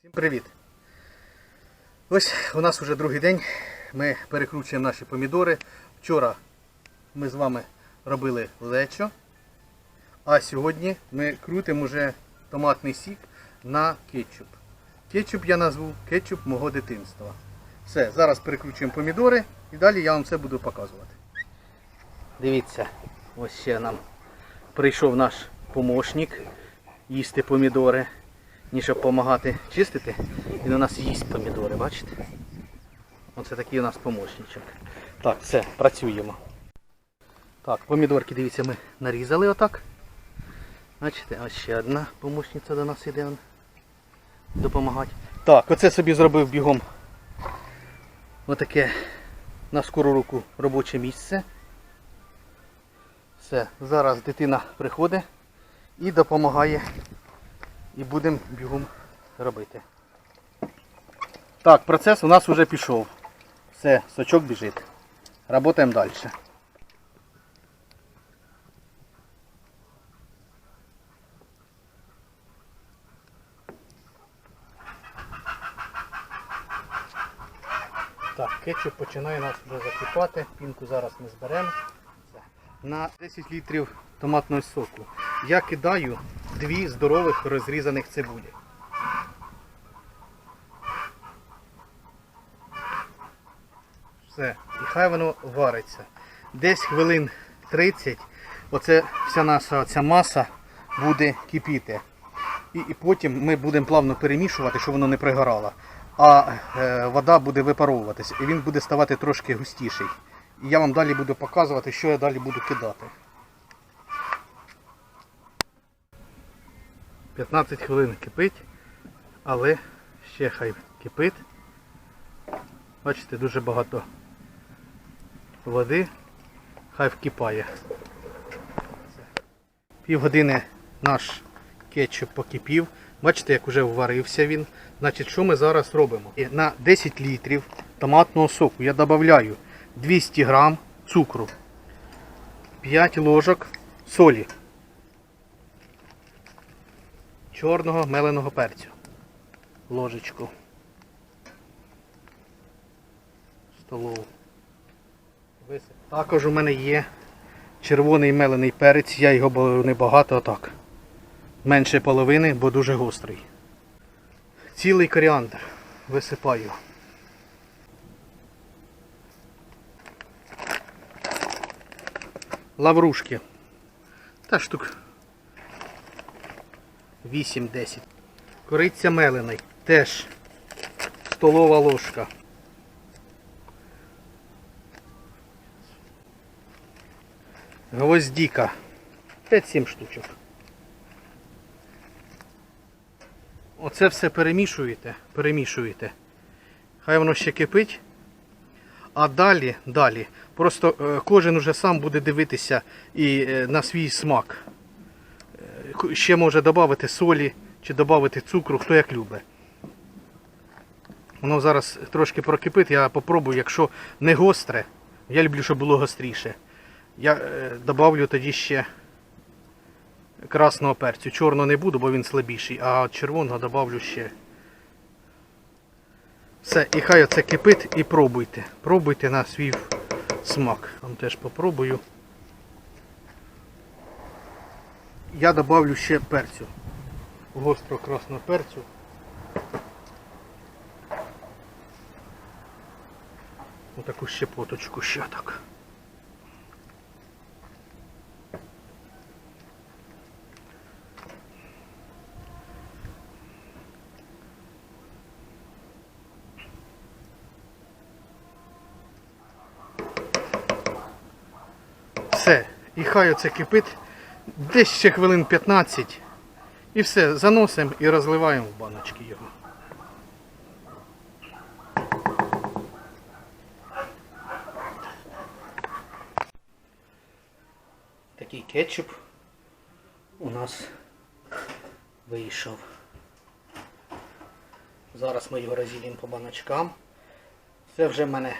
Всім привіт! Ось у нас вже другий день. Ми перекручуємо наші помідори. Вчора ми з вами робили лечо, а сьогодні ми крутимо вже томатний сік на кетчуп. Кетчуп я назву кетчуп мого дитинства. Все, зараз перекручуємо помідори і далі я вам все буду показувати. Дивіться, ось ще нам прийшов наш помощник їсти помідори. Ні, щоб допомагати чистити, він у нас їсть помідори, бачите? Оце такий у нас помощничок. Так, все, працюємо. Так, помідорки, дивіться, ми нарізали отак. Бачите, ось ще одна помощниця до нас іде допомагати. Так, оце собі зробив бігом отаке на скору руку робоче місце. Все, зараз дитина приходить і допомагає і будемо бігом робити. Так, процес у нас вже пішов. Все, сочок біжить. Работаємо далі. Так, кетчуп починає нас вже закипати. Пінку зараз ми зберемо. На 10 літрів томатного соку я кидаю дві здорових розрізаних цибулі. Все, і хай воно вариться. Десь хвилин 30 оце вся наша ця маса буде кипіти. І, і потім ми будемо плавно перемішувати, щоб воно не пригорало. А е, вода буде випаровуватися і він буде ставати трошки густіший. І я вам далі буду показувати, що я далі буду кидати. 15 хвилин кипить, але ще хай кипить. Бачите, дуже багато води, хай вкипає. Півгодини наш кетчуп покипів. Бачите, як вже вварився він. Значить, що ми зараз робимо? На 10 літрів томатного соку я додаю 200 грам цукру, 5 ложок солі, чорного меленого перцю. Ложечку. Столову. Також у мене є червоний мелений перець, я його беру небагато, отак. Менше половини, бо дуже гострий. Цілий коріандр висипаю. Лаврушки. Та штук 8-10. Кориця мелений. Теж столова ложка. Гвоздіка. 5-7 штучок. Оце все перемішуєте, перемішуєте. Хай воно ще кипить. А далі, далі, просто е, кожен уже сам буде дивитися і е, на свій смак. Ще може додати солі чи додати цукру, хто як любить. Воно зараз трошки прокипить, я попробую, якщо не гостре, я люблю, щоб було гостріше. Я е, добавлю тоді ще красного перцю. Чорного не буду, бо він слабіший, а червоного добавлю ще. Все, і хай оце кипить і пробуйте. Пробуйте на свій смак. Вам теж попробую. Я добавлю ще перцю. Гостро красного перцю. Отаку щепоточку ще так. Все. І хай оце кипить. Десь ще хвилин 15. І все, заносимо і розливаємо в баночки його. Такий кетчуп у нас вийшов. Зараз ми його розділимо по баночкам. Це вже в мене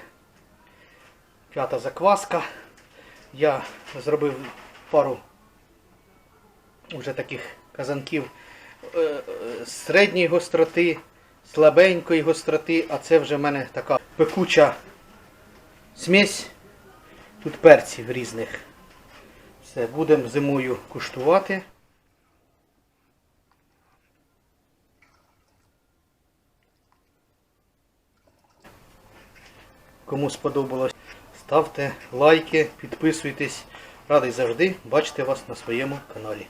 п'ята закваска. Я зробив пару вже таких казанків е, е, середньої гостроти, слабенької гостроти, а це вже в мене така пекуча смесь. Тут перців різних. Все, будемо зимою куштувати. Кому сподобалось, ставте лайки, підписуйтесь. Радий завжди бачити вас на своєму каналі.